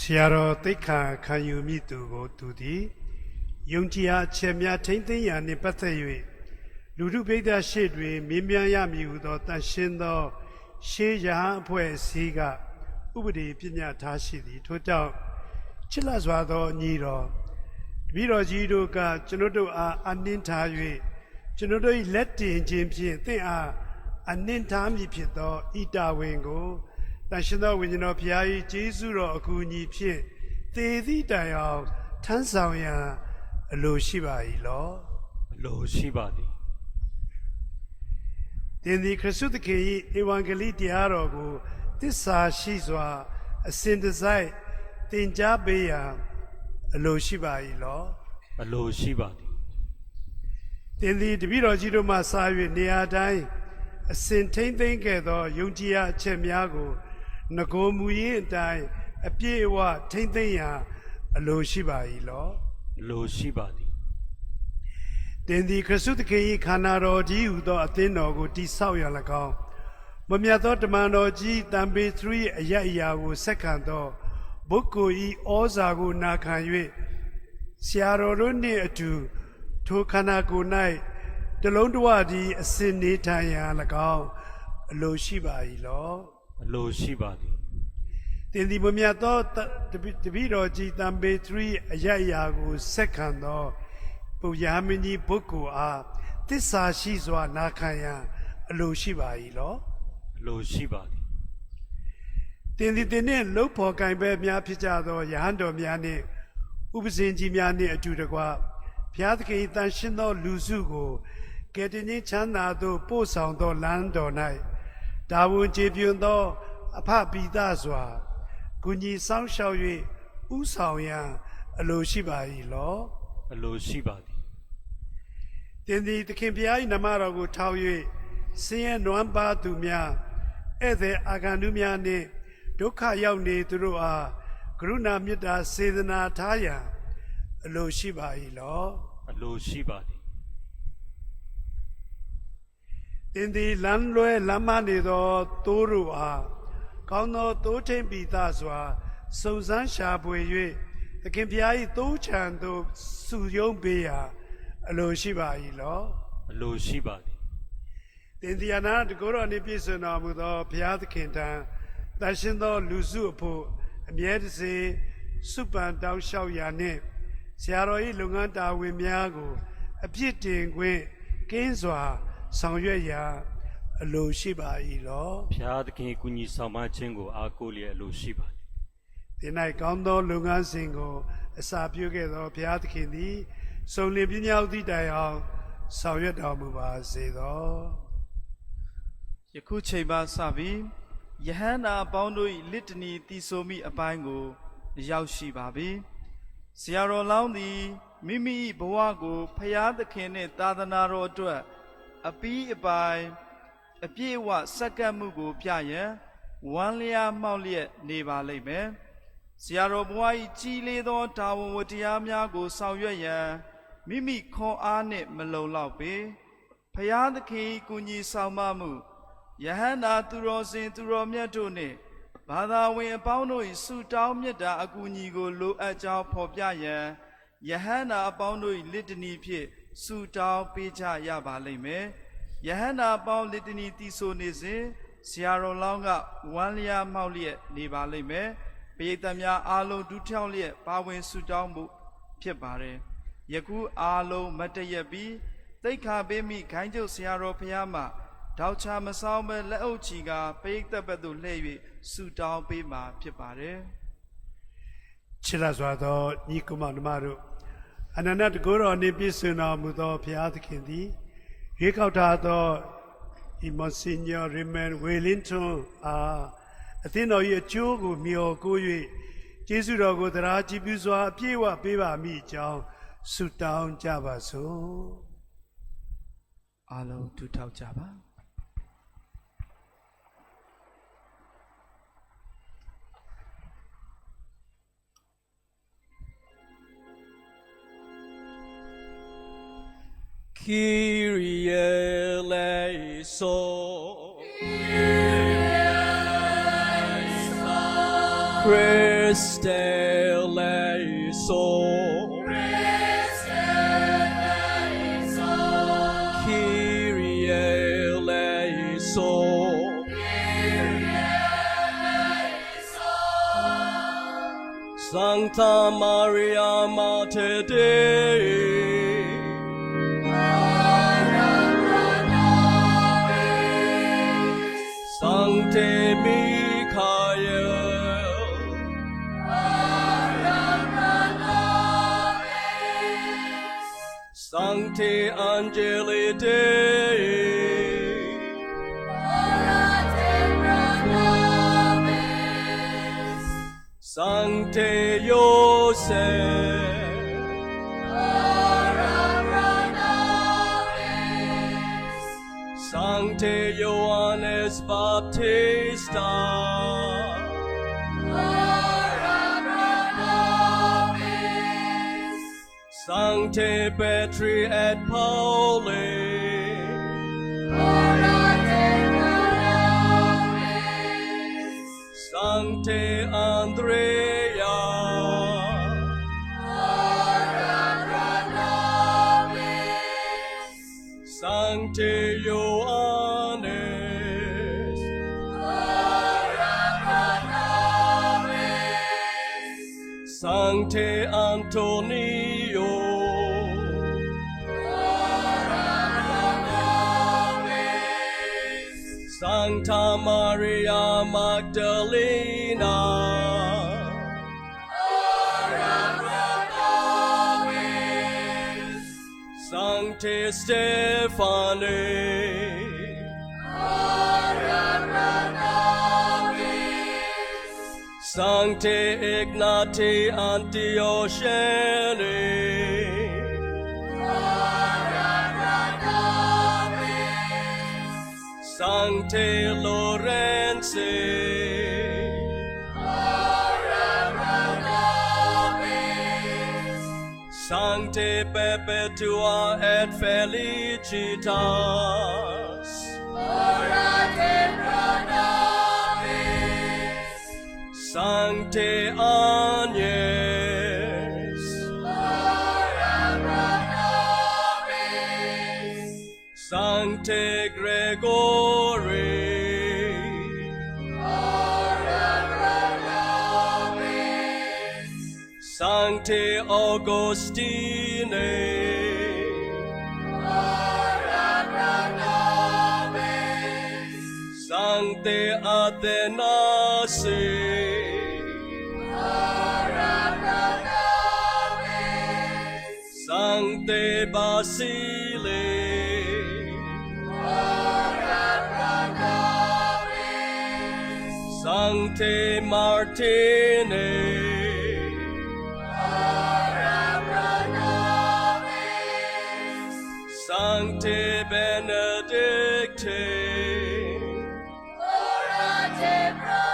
ဆရာတော်တိတ်ခါခံယူမိသူကိုသူသည်ယုံကြည်အားအချက်များထိမ့်သိမ်းရာနှင့်ပတ်သက်၍လူထုပိဋကရှေ့တွင်မြင်းမြန်းရမည်ဟုသောတန်ရှင်းသော ရှေးရဟန်းအဖွဲ့အစည်းကဥပဒေပညာထားရှိသည်ထို့ကြောင့်ချစ်လပ်စွာသောညီတော်တပည့်တော်ကြီးတို့ကကျွန်ုပ်တို့အားအနှင်းထား၍ကျွန်ုပ်တို့၏လက်တင်ခြင်းဖြင့်သင်အားအနှင်းထားမည်ဖြစ်သောဤတာဝန်ကို တန်ရှင်သောဝိညာဉ်တော်ဖျား၏ကျေးဇူးတော်အကူအညီဖြင့်သေသည့်တိုင်အောင်ထမ်းဆောင်ရန်အလိုရှိပါ၏လောအလိုရှိပါသည်သင်သည်ခရစ်တုသခင်၏ဧဝံဂေလိတရားတော်ကိုသစ္စာရှိစွာအစဉ်တစိုက်သင်ကြားပေးရန်အလိုရှိပါ၏လောအလိုရှိပါသည်သင်သည်တပည့်တော်ကြီးတို့မှစာ၍နေရာတိုင်းအစဉ်ထိမ့်သိမ့်ခဲ့သောယုံကြည်ရအချက်များကို ငကိုမူရင်းအတိုင်းအပြည့်အဝထိမ့်သိမ့်ရန်အလိုရှိပါ၏လောအလိုရှိပါသည်တင်သည်ခရစ်တုသခင်၏ခန္ဓာတော်ကြီးဟူသောအသင်းတော်ကိုတိဆောက်ရန်၎င်းမမြတ်သောတမန်တော်ကြီးတံပေ3အယက်အရာကိုဆက်ခံသောဘုက္ကိုဤဩဇာကိုနာခံ၍ဆရာတော်တို့နှင့်အတူထိုခန္ဓာကိုယ်၌တလုံးတဝတည်းအစဉ်နေထိုင်ရန်၎င်းအလိုရှိပါ၏လော အလိုရှိပါသည်တင်ဒီမမြတ်သောတတပိတပိတော်ကြီးတံပေ3အယက်အရာကိုဆက်ခံသောပုပ်ယာမင်းကြီးဘုက္ကိုအားတစ္ဆာရှိစွာနာခံရန်အလိုရှိပါ၏လောအလိုရှိပါသည်တင်ဒီတင်နှင့်လှုပ်ဖော်ကင်ပဲများဖြစ်ကြသောယဟန်တော်များနှင့်ဥပဇင်ကြီးများနှင့်အတူတကွဘုရားသခင်၏တန်ရှင်းသောလူစုကိုကယ်တင်ခြင်းချမ်းသာသို့ပို့ဆောင်သောလမ်းတော်၌ ဒါဝန်ကျေပြွန်သော အဖပိသစွာကုညီဆောင်ရှောက်၍ဥဆောင်ရန်အလိုရှိပါ၏လောအလိုရှိပါသည်တင်သည်သခင်ဘုရား၏နမတော်ကိုထောက်၍ဆင်းရဲနွမ်းပါသူများဧည့်သည်အာဂန္တုများနှင့်ဒုက္ခရောက်နေသူတို့အားကရုဏာမေတ္တာစေတနာထားရန်အလိုရှိပါ၏လောအလိုရှိပါသည် တင်သည်လမ်းလွဲလမ်းမနေသောသိုးတို့အားကောင်းသောသိုးထိန်ပိသစွာစုံစမ်းရှာဖွေ၍သခင်ဘုရား၏သိုးချံသို့စုယုံပေးရာအလိုရှိပါ၏လောအလိုရှိပါသည်တင်ဒီယနာတကောတော်နေပြည့်စုံတော်မူသောဘုရားသခင်ထံတန်ရှင်သောလူစုအဖို့အမြဲတစေစုပန်တောင်းလျှောက်ရာနှင့်ဆရာတော်၏လုပ်ငန်းတာဝန်များကို အပြစ်တင်ခွင့်ကင်းစွာ ဆောင်ရွက်ရာအလိုရှိပါ၏လောဖျားသခင်ကုညီဆောင်မခြင်းကိုအားကိုးလျက်အလိုရှိပါသည်ဒီ၌ကောင်းသောလုပ်ငန်းစဉ်ကို အစာပြုခဲ့သောဘုရားသခင်သည်စုံလင်ပြည့်မြောက်သည့်တိုင်အောင်ဆောင်ရွက်တော်မူပါစေသောယခုချိန်မှစပြီးယဟန္တာအပေါင်းတို့၏လစ်တနီတီဆိုမိအပိုင်းကို ရောက်ရှိပါပြီ။ဆရာတော်လောင်းသည်မိမိ၏ဘဝကိုဖျားသခင်နှင့်သာသနာတော်အတွက် အပီးအပိုင်းအပြည့်အဝစက္ကပ်မှုကိုပြရန်ဝမ်းလျားမှောက်လျက်နေပါလိမ့်မယ်။ဆရာတော်ဘဝ၏ကြီးလေးသောတာဝန်ဝတ္တရားများကိုဆောင်ရွက်ရန်မိမိခွန်အားနှင့်မလုံလောက်ပေ။ဖျားသခင်၏ကုညီဆောင်မမှုယဟန္တာသူတော်စင်သူတော်မြတ်တို့နှင့်ဘာသာဝင်အပေါင်းတို့၏ဆုတောင်းမြတ်တာအကူအညီကိုလိုအပ်ကြောင်းဖော်ပြရန်ယဟန္တာအပေါင်းတို့၏လစ်တနီဖြင့် ဆုတောင်းပေးကြရပါလိမ့်မယ်။ယဟန္တာအပေါင်းလစ်တနီတီဆိုနေစဉ်ဆရာတော်လောင်းကဝမ်းလျားမှောက်လျက်နေပါလိမ့်မယ်။ပရိသတ်များအားလုံးဒုထောက်လျက်ပါဝင်ဆုတောင်းမှုဖြစ်ပါတယ်။ယခုအားလုံးမတ်တရက်ပြီးတိတ်ခါပေးမိခိုင်းကျုပ်ဆရာတော်ဖျားမှာတောက်ချမဆောင်ပဲလက်အုပ်ချီကပိဋကတ်ဘက်သို့လှည့်၍ဆူတောင်းပေးမှာဖြစ်ပါတယ်ချစ်လက်စွာသောညီကုမနှမတို့ အနန္တတကောတော်နှင့်ပြည့်စုံတော်မူသောဘုရားသခင်သည်ရွေးကောက်ထားသောဤမစင်ညောရီမန်ဝေလင်တွန်အားအသင်းတော်၏အကျိုးကိုမျှော်ကိုး၍ကျေးဇူးတော်ကိုတရားကြည်ပြုစွာအပြည့်အဝပေးပါမိအကြောင်းဆုတောင်းကြပါစို့အားလုံးထူထောက်ကြပါ Kyrie eleison. Praise Christe eleison. Kyrie eleison. Sancta Maria Mater Dei. Sancte Ioannes Baptista. Ora pro nobis. Sancte Petri et Pauli. Ora pro nobis. Sancte Anna. Testifany. Sancte Ignati Antiochene. Sancte Lorenzi ante perpetua et felicitas. Ora pro nobis. Sancte Agnes. Ora. Sancte Augustine. Ora pro nobis. Sancte Athanasi. Ora pro nobis. Sancte Basile. Ora pro nobis. Sancte Martine. Sancte benedicte. Orate pro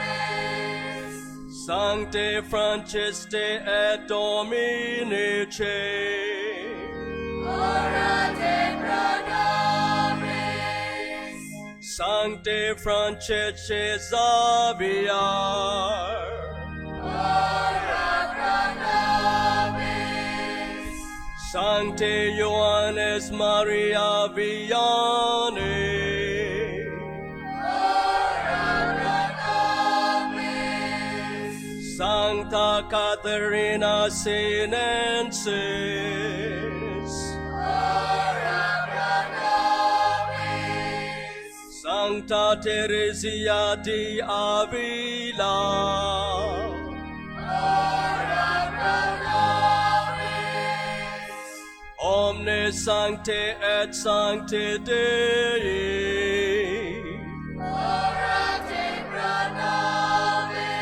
nobis. Sancte Francis et Dominice. Orate pro nobis. Sancte Francis Xavier. Sancte Ioannes Maria Vianney. Sancta Caterina Sinensis. Sancta Teresia di Avila. Omne Sancte et Sancte Dei. Orate pro nobis.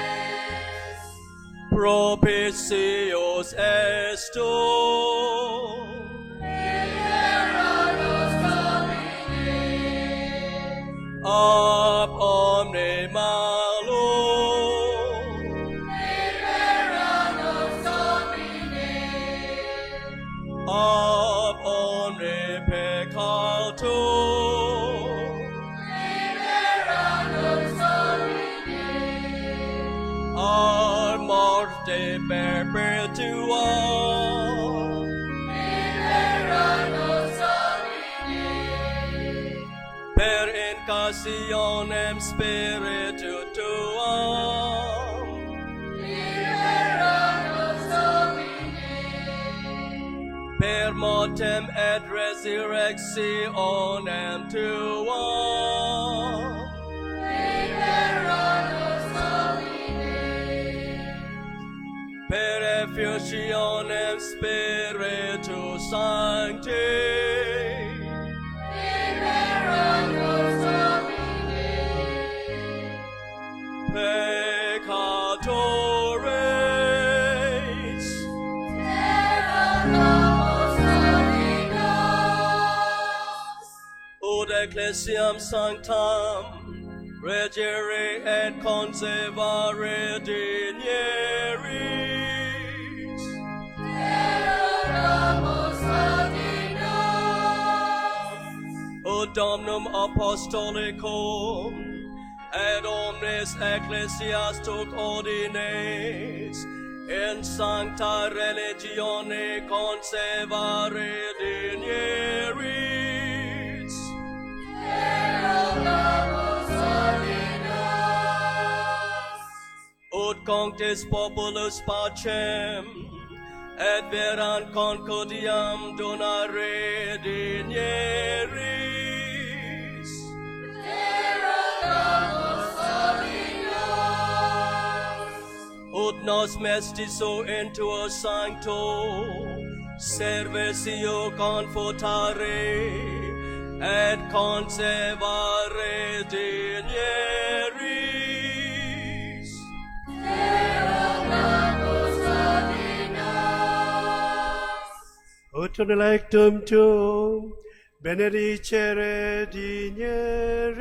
Propitios est tu. Ab incarnationem Spiritu tuum. Per mortem et resurrectionem tuum. Per effusionem Spiritu Sancti. Ecclesiam sanctam, regere et conservare digneris. O Dominum Apostolicum, et omnes ecclesiastic ordines, in sancta religione conservare digneris. Ut conctis populus pacem, et veran concordiam donare digneris. Ut nos mestizo in tuo sancto, servicio confutare, et conservare digneris. Tonelectum tuum, benedicere dinieris.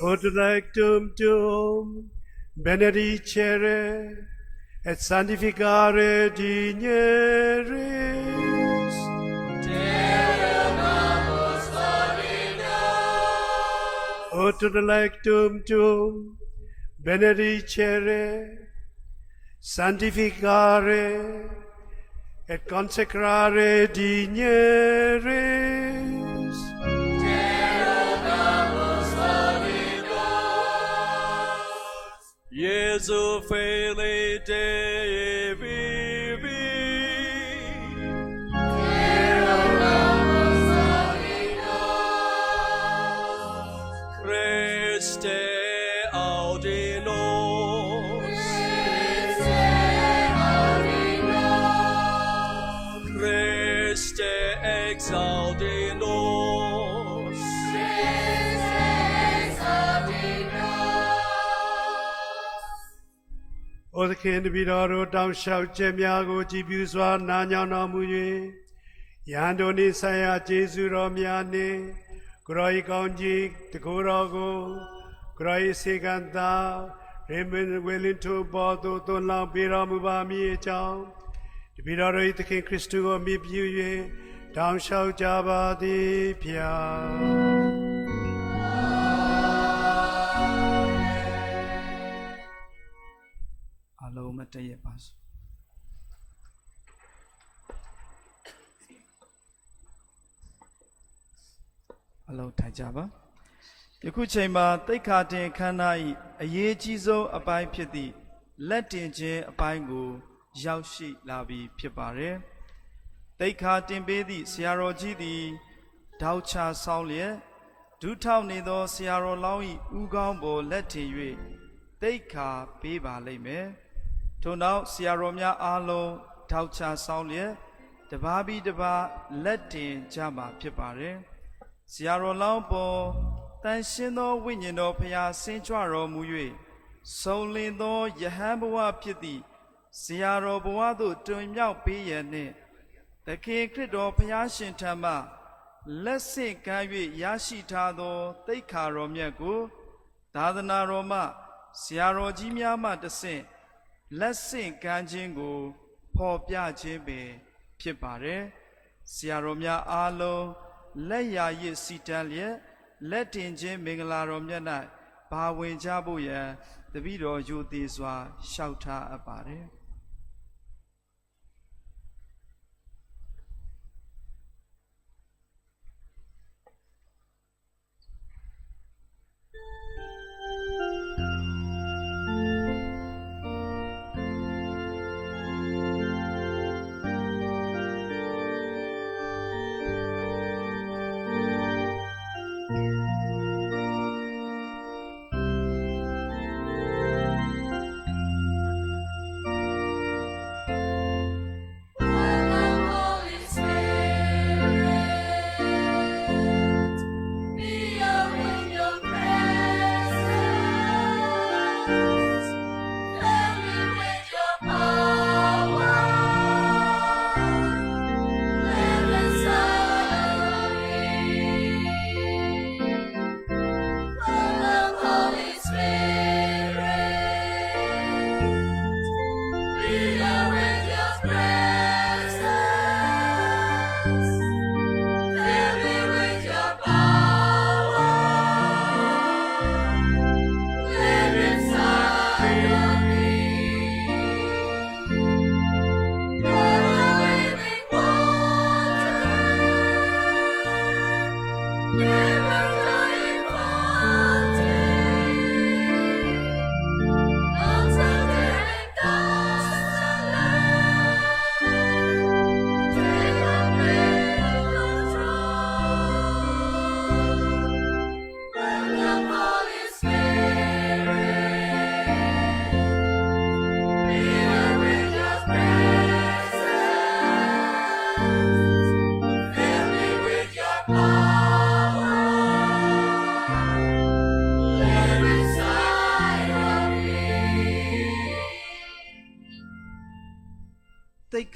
Tonelectum tuum, benedicere et sanctificare dinieris. Tonelectum tuum, benedicere, santificare, et consecrare digneris. Te rogamus, Dominus. Iesu feli ခင်တပည့်တော်တို့တောင်းလျှောက်ချက်များကိုကြည်ပြုစွာနာညောင်းတော်မူ၍ယဟန်တို့နှင့်ဆိုင်ရာကျေးဇူးတော်များနှင့်ကိုရောဤကောင်းကြီးတကိုယ်တော်ကိုကိုရောဤစေကံသာရေမန်ဝေလင်တိုဘောသို့သွန်လောင်းပေးတော်မူပါမည်အကြောင်းတပည့်တော်တို့၏သခင်ခရစ်တုကိုမြည်ပြု၍တောင်းလျှောက်ကြပါသည်ဖျား မတည့်ရပါစို့အလုံးထိုင်ကြပါယခုချိန်မှာတိတ်ခါတင်ခန္ဓာ၏အရေးကြီးဆုံးအပိုင်းဖြစ်သည့်လက်တင်ခြင်းအပိုင်းကို ရောက်ရှိလာပြီဖြစ်ပါတယ်တိတ်ခါတင်ပေးသည့်ဆရာတော်ကြီးသည်တောက်ချဆောင်းလျက်ဒုထောက်နေသောဆရာတော်လောင်း၏ဥကောင်းပေါ်လက်ထင်၍တိတ်ခါပေးပါလိမ့်မယ် ထို့နောက်ဆရာတော်များအားလုံးထောက်ချဆောင်လျက်တပါးပြီးတပါးလက်တင်ကြမှာဖြစ်ပါတယ်။ဆရာတော်လောင်းပေါ်တန်ရှင်းသောဝိညာဉ်တော်ဖျားဆင်းကြွတော်မူ၍ဆုံလင်သောယဟန်ဘဝဖြစ်သည့်ဆရာတော်ဘဝသို့တွင်မြောက်ပေးရန်နှင့်သခင်ခရစ်တော်ဖျားရှင်ထံမှလက်ဆင့်ကမ်း၍ရရှိထားသောတိတ်ခါတော်မြတ်ကို သာသနာတော်မှဆရာတော်ကြီးများမှတဆင့် လက်ဆင့်ကမ်းခြင်းကိုဖော်ပြခြင်းပင်ဖြစ်ပါတယ်။ဆရာတော်များအားလုံးလက်ရာရစ်စီတန်းလျက်လက်တင်ခြင်းမင်္ဂလာတော်မြတ်၌ဘာဝင်ကြဖို့ရန်တပည့်တော်ယိုသေးစွာလျှောက်ထားအပ်ပါတယ်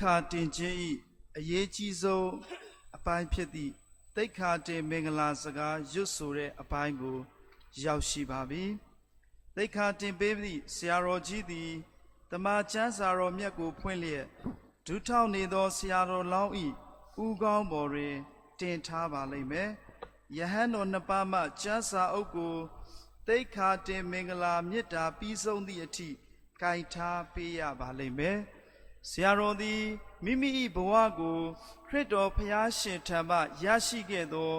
ခါတင်ခြင်းဤအရေးကြီးဆုံးအပိုင်းဖြစ်သည့်တိတ်ခါတင်မင်္ဂလာစကားရွတ်ဆိုတဲ့အပိုင်းကို ရောက်ရှိပါပြီတိတ်ခါတင်ပေးသည့်ဆရာတော်ကြီးသည်တမန်ကျမ်းစာတော်မြတ်ကိုဖွင့်လျက်ဒုထောက်နေသောဆရာတော်လောင်းဤဥကောင်းပေါ်တွင် တင်ထားပါလိမ့်မယ်ယဟန်တော်နှစ်ပါးမှကျမ်းစာအုပ်ကိုတိတ်ခါတင်မင်္ဂလာမေတ္တာပြီးဆုံးသည့်အထိကြိုက်ထားပေးရပါလိမ့်မယ် ဆရာတော်သည်မိမိ၏ဘဝကို ခရစ်တော်ဖျားရှင်ထံမှရရှိခဲ့သော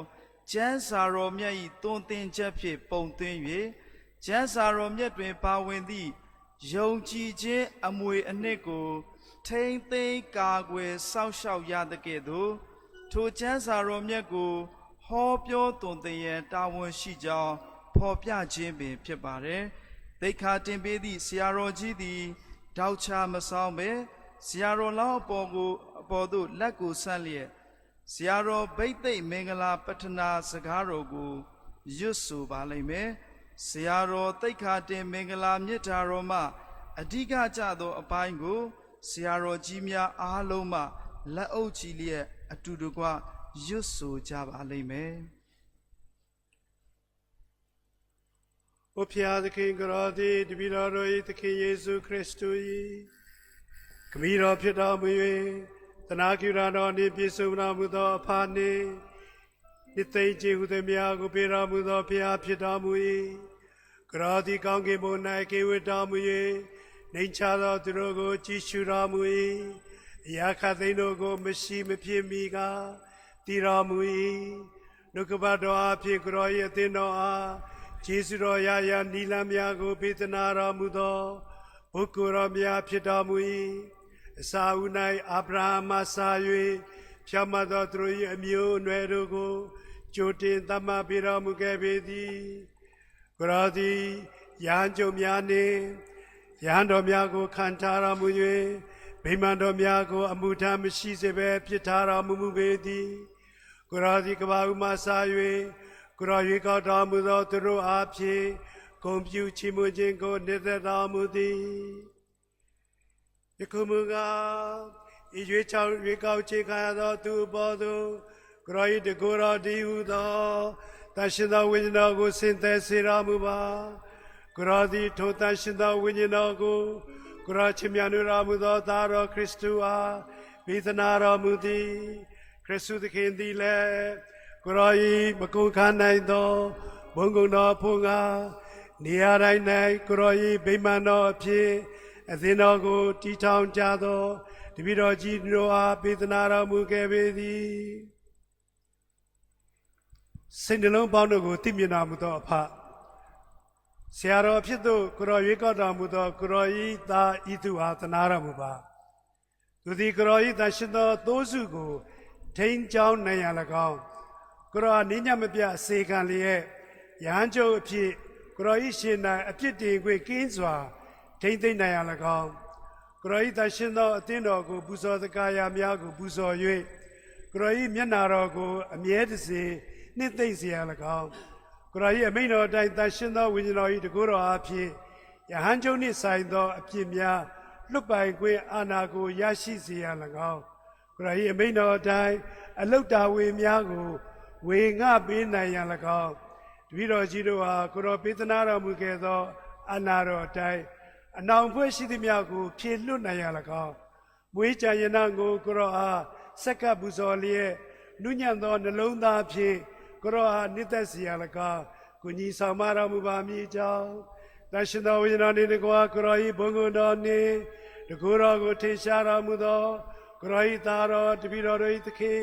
ကျမ်းစာတော်မြတ်၏သွန်သင်ချက်ဖြင့်ပုံသွင်း၍ကျမ်းစာတော်မြတ်တွင်ပါဝင်သည့်ယုံကြည်ခြင်းအမွေအနှစ်ကို ထိမ့်သိမ်းကာကွယ်စောင့်ရှောက်ရသကဲ့သို့ထိုကျမ်းစာတော်မြတ်ကိုဟောပြောသွန်သင်ရန်တာဝန်ရှိကြောင်းဖော်ပြခြင်းပင်ဖြစ်ပါတယ်။သိက္ခာတင်ပေးသည့်ဆရာတော်ကြီးသည်တောက်ချမဆောင်ပဲ ဆရာတော်လောင်းအပေါ်ကိုအပေါ်သို့လက်ကိုဆန့်လျက်ဆရာတော်ဗိတ်သိက်မင်္ဂလာပတ္ထနာစကားတော်ကိုရွတ်ဆိုပါလိမ့်မယ်။ဆရာတော်သိက္ခာတင်မင်္ဂလာမြတ်တာတော်မှအဓိကကျသောအပိုင်းကိုဆရာတော်ကြီးများအားလုံးမှလက်အုပ်ချီလျက်အတူတကွရွတ်ဆိုကြပါလိမ့်မယ်။။အိုဖျားသခင်ကရောသည်တပည့်တော်တို့၏သခင်ယေရှုခရစ်တု၏ ခမည်းတော်ဖြစ်တော်မူ၍တနာကျူရာတော်နှင့်ပြည့်စုံတော်မူသောအဖာနှင့်နိသိင်ခြင်းဟုသည်များကိုပေးတော်မူသောဖျားဖြစ်တော်မူ၏။ကရောသည်ကောင်းကင်ဘုံ၌ကေဝတ်တော်မူ၍နှိမ်ချသောသူတို့ကိုကြည်ရှုတော်မူ၏။အရာခတ်သိမ်းတို့ကိုမရှိမဖြစ်မီကတည်တော်မူ၏။နှုတ်ကပတ်တော်အဖြစ်ကရော၏အသင်းတော်အားကျေးဇူးတော်ရရနီလန်းများကိုပေးသနာတော်မူသောဘုက္ကိုတော်များဖြစ်တော်မူ၏ အစာဦး၌အာဗြဟံမှစ၍ဖြောင့်မတ်သောသူတို့၏အမျိုးအနွယ်တို့ကိုကြိုတင်သတ်မှတ်ပေးတော်မူခဲ့ပေသည်ကိုရောသည်ရဟန်းကျုံများနှင့်ရဟန်းတော်များကိုခံထားတော်မူ၍ဗိမာန်တော်များကို အမှုထမ်းမရှိစေဘဲပြစ်ထားတော်မူမူပေသည်ကိုရာဒီကဘာဥမဆာ၍ကိုရာရွေကောက်တော်မူသောသူတို့အားဖြင့်ဂုံပြူချီးမွမ်းခြင်းကိုနှစ်သက်တော်မူသည် ယခုမူကားဤရွေချောက်ရွေကောက်ခြင်းခံရသောသူပေါ်သို့ကိုရာဤတကိုယ်တော်ဒီဟုသောတန်ရှင်သောဝိညာဉ်တော်ကိုဆင်သက်စေတော်မူပါကိုရာဒီထိုတန်ရှင်သောဝိညာဉ်တော်ကိုကိုရာချီးမြှောက်တော်မူသောသားတော်ခရစ်တုအားမိသနာတော်မူသည်ခရစ်သူသခင်သည်လည်းကိုရောဤမကုန်ခနိုင်သောဘုံကုံတော်ဖုံကနေရာတိုင်း၌ကိုရောဤဗိမာန်တော်အဖြစ် အသင်းတော်ကိုတည်ထောင်ကြသောတပည့်တော်ကြီးတို့အားပေးသနာတော်မူခဲ့ပေသည်စိတ်နှလုံးပေါင်းတို့ကိုသိမြင်တော်မူသောအဖဆရာတော်အဖြစ်သို့ကိုရောရွေးကောက်တော်မူသောကိုရောဤသားဤသူအားသနာတော်မူပါသူသည်ကရောဤသရှင်သောသိုးစုကိုထိန်ချောင်းနိုင်ရ၎င်းကရောနိညမပြအစေခံလျက်ရဟန်းချုပ်အဖြစ်ကရောဤရှင်၌အပြစ်တင်ခွင့်ကင်းစွာ ထိမ့်သိမ့်နိုင်ရ၎င်းကရောဤသရှင်သောအသင်းတော်ကိုပူဇော်သက္ကာယများကိုပူဇော်၍ကရောဤမျက်နာတော်ကိုအမြဲတစေနှစ်သိမ့်စေရ၎င်းကရောဤအမိန်တော်အတိုင်းသရှင်သောဝိညာဉ်တော်ဤတကူတော်အဖြစ်ယဟန်ချုပ်နှင့်ဆိုင်သောအပြစ်များလွတ်ပိုင်ခွင့်အာဏာကိုရရှိစေရ၎င်းခရစ်အမိန်တော်အတိုင်းအလုတ်တာဝေများကိုဝေငှပေးနိုင်ရ၎င်းတပည့်တော်ကြီးတို့ဟာကိုရောပေးသနာတော်မူခဲ့သောအာဏာတော်အတိုင်း အနောင်ဖွဲ့ရှိသမျှကိုဖြည့်လွတ်နိုင်ရ၎င်းမွေးကြရနာကိုကိုရောအားစက္ကပ်ပူဇော်လျက်နုညံ့သောနှလုံးသားဖြင့်ကိုရောအားနှစ်သက်စေရ၎င်းကိုကြီးဆောင်မတော်မူပါမည်ကြောင်းတရှင်တော်ဝိညာဉ်တော်နှင့်တကွာကရောဤဘုံကုံတော်နှင့်တကူတော်ကိုထင်ရှားတော်မူသောကရောဤသားတော်တပည့်တော်တို့၏သခင်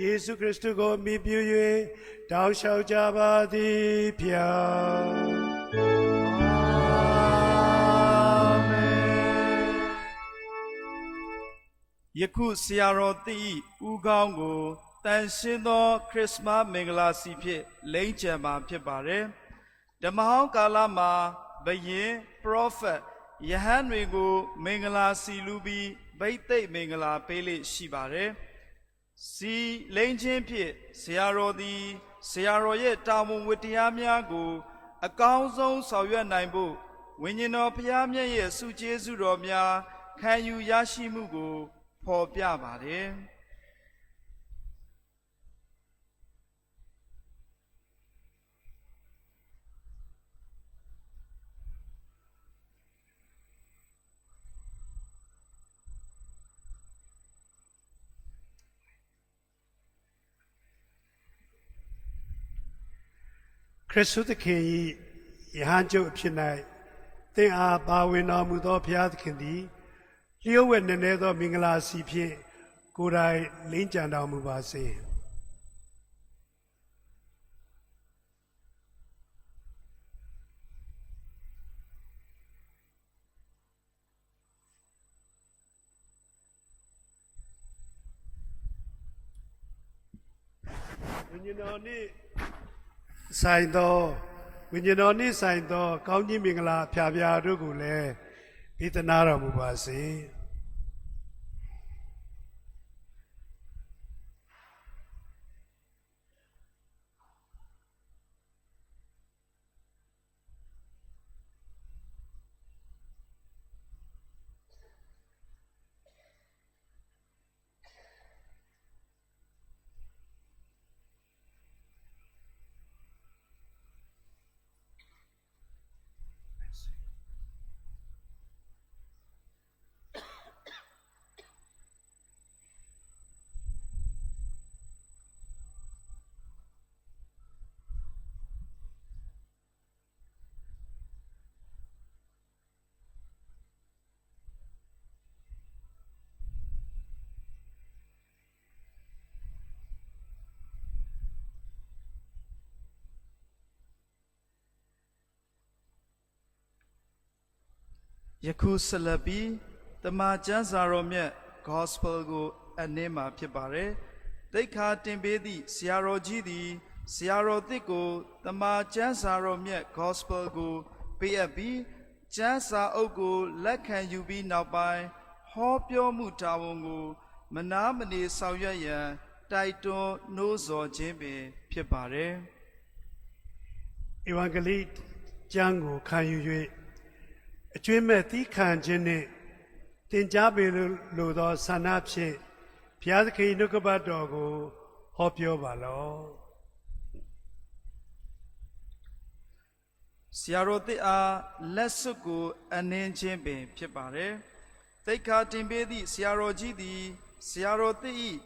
ယေရှုခရစ်တုကိုမြည်ပြု၍တောင်းလျှောက်ကြပါသည်ဖျား ယခုဆရာတော်တိဤဥကောင်းကိုတန်ရှင်းသော ခရစ်မတ်မင်္ဂလာစီဖြင့်လိမ့်ကြံမှာဖြစ်ပါတယ်ဓမ္မဟောင်းကာလမှာဘယင်ပရောဖက်ယဟန်တွေကို မင်္ဂလာစီလူပြီးဗိတ်သိက်မင်္ဂလာပေးလိရှိပါတယ်စီလိမ့်ခြင်းဖြင့်ဆရာတော်သည်ဆရာတော်ရဲ့တာဝန်ဝတ္တရားများကို အကောင်းဆုံးဆောင်ရွက်နိုင်ဖို့ဝိညာဉ်တော်ဖျားမြတ်ရဲ့စုကျေးဇူးတော်များခံယူရရှိမှုကို ဖော်ပြပါတယ်ခရစ်တုသခင်၏ယဟန်ကျုပ်အဖြစ်၌သင်အားပါဝင်တော်မူသောဘုရားသခင်သည် လျှို့ဝှက်နည်းနည်းသော မင်္ဂလာစီဖြင့်ကိုယ်တိုင်လင်းကြံတော်မူပါစေ။ဝိညာဉ်တော်နှင့်ဆိုင်သောဝိညာဉ်တော်နှင့်ဆိုင်သော ကောင်းကြီးမင်္ဂလာဖျားဖျားတို့ကိုလည်းပေးသနာတော်မူပါစေ ယခုဆက်လက်ပြီးတမန်ကျမ်းစာတော်မြတ် Gospel ကိုအနည်းမှာဖြစ်ပါတယ်။တိတ်ခါတင်ပေးသည့်ဆရာတော်ကြီးသည်ဆရာတော်သစ်ကိုတမန်ကျမ်းစာတော်မြတ် Gospel ကိုပေးအပ်ပြီးကျမ်းစာအုပ်ကိုလက်ခံယူပြီးနောက်ပိုင်းဟောပြောမှုတာဝန်ကို မနာမနေဆောင်ရွက်ရန်တိုက်တွန်းနှိုးဆော်ခြင်းပင်ဖြစ်ပါတယ်။ဧဝံဂေလိကျမ်းကိုခံယူ၍ အကျွင့်မဲ့သီးခံခြင်းနှင့်တင်ကြားပေလိုလိုသောဆန္ဒဖြင့်ဘုရားသခင်၏နှုတ်ကပတ်တော်ကိုဟောပြောပါလော့ဆရာတော်တစ်အားလက်စွပ်ကိုအနှင်းခြင်းပင်ဖြစ်ပါတယ်။တိတ်ခါတင်ပေးသည့်ဆရာတော်ကြီးသည်ဆရာတော်တစ်၏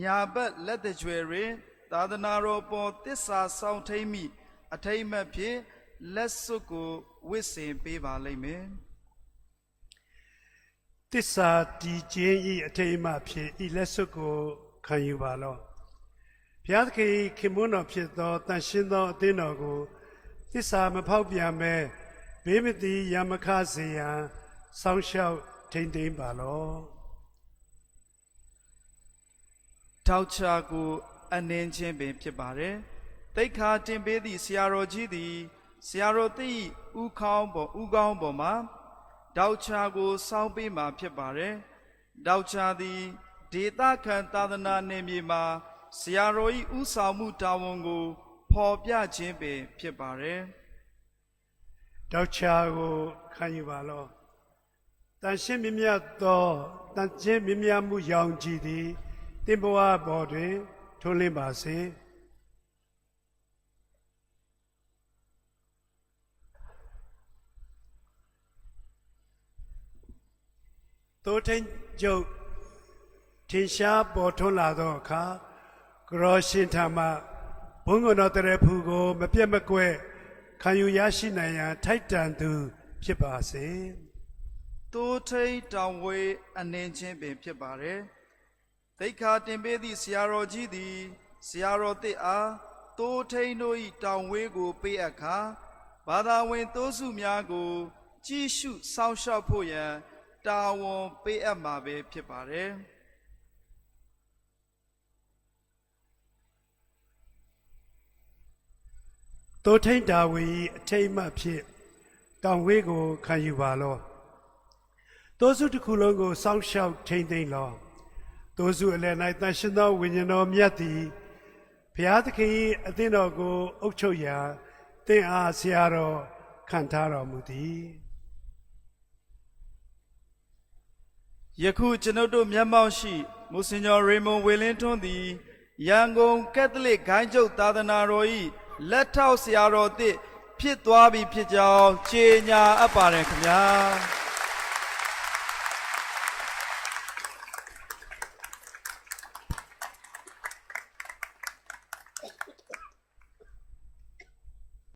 ညာဘက်လက်တကြွယ်တွင်သာသနာတော်ပေါ်တစ္ဆာဆောင်ထိမ့်မိအထိမ့်မှတ်ဖြင့် လက်စွပ်ကိုဝစ်ဆင်ပေးပါလိမ့်မယ်တစ္ဆာတည်ခြင်းဤအထိတ်အမှဖြစ်ဤလက်စွပ်ကိုခံယူပါလော့ဘုရားသခင်၏ခင်မွန်းတော်ဖြစ်သောတန်ရှင်းသောအသင်းတော်ကိုတစ္ဆာမဖောက်ပြန်မဲဘေးမတိယမခစေရန်စောင့်ရှောက်ထိမ့်သိမ်းပါလော့ထောက်ချကိုအနှင်းခြင်းပင်ဖြစ်ပါတယ်တိတ်ခါတင်ပေးသည့်ဆရာတော်ကြီးသည် ဆရာတော်သည့်ဥခေါင်းပေါ်ဥကောင်းပေါ်မှာတောက်ချကိုစောင်းပေးမှာဖြစ်ပါတယ်တောက်ချသည်ဒေတာခံသာသနာနယ်မြေမှာဆရာတော်၏ဥဆောင်မှုတာဝန်ကိုဖော်ပြခြင်းပင်ဖြစ်ပါတယ်တောက်ချာကိုခံယူပါလော့တန်ရှင်းမြတ်မြတ်သောတန်ချင်းမြတ်မြတ်မှုရောင်ကြည်သည်တင်ဘဝဘော်တွင်ထွန်းလင်းပါစေ သို့ထင်ကျုပ်ထင်ရှားပေါ်ထွန်းလာသောအခါကရောရှင်ထာမဘုန်းတော်တရဖူကို မပြတ်မကွက်ခံယူရရှိနိုင်ရန်ထိုက်တန်သူ ဖြစ်ပါစေတိုးထိတ်တောင်ဝေးအနှင်းခြင်းပင်ဖြစ်ပါတယ်။တိတ်ခါတင်ပေးသည့်ဆရာတော်ကြီးသည်ဆရာတော်တစ်အားတိုးထိန်တို့၏တောင်ဝေးကိုပေးအပ်ခါဘာသာဝင်တိုးစုများကို ကြည်ရှုစောင့်ရှောက်ဖို့ရန် တာဝန်ပေးအပ်မှာပဲဖြစ်ပါတယ်။သို့ထိန်တာဝီအထိတ်အမှတ်ဖြစ်တောင်ဝေးကိုခံယူပါလောတိုးစုတစ်ခုလုံးကိုစောင့်ရှောက်ထိမ့်သိမ့်လောတိုးစုအလယ်၌တန်ရှင်သောဝိညာဉ်တော်မြတ်သည်ဘုရားသခင်၏အသင်းတော်ကိုအုပ်ချုပ်ရာတင့်အားဆရာတော်ခံထားတော်မူသည် ယခုကျွန်ုပ်တို့မျက်မှောက်ရှိမုစင်ကျော်ရေမွန်ဝေလင်းထွန်းသည်ရန်ကုန်ကက်သလစ်ဂိုင်းချုပ်သာသနာတော်၏လက်ထောက်ဆရာတော်သစ်ဖြစ်သွားပြီဖြစ်ကြောင်းကြေညာအပ်ပါတယ်ခင်ဗျာ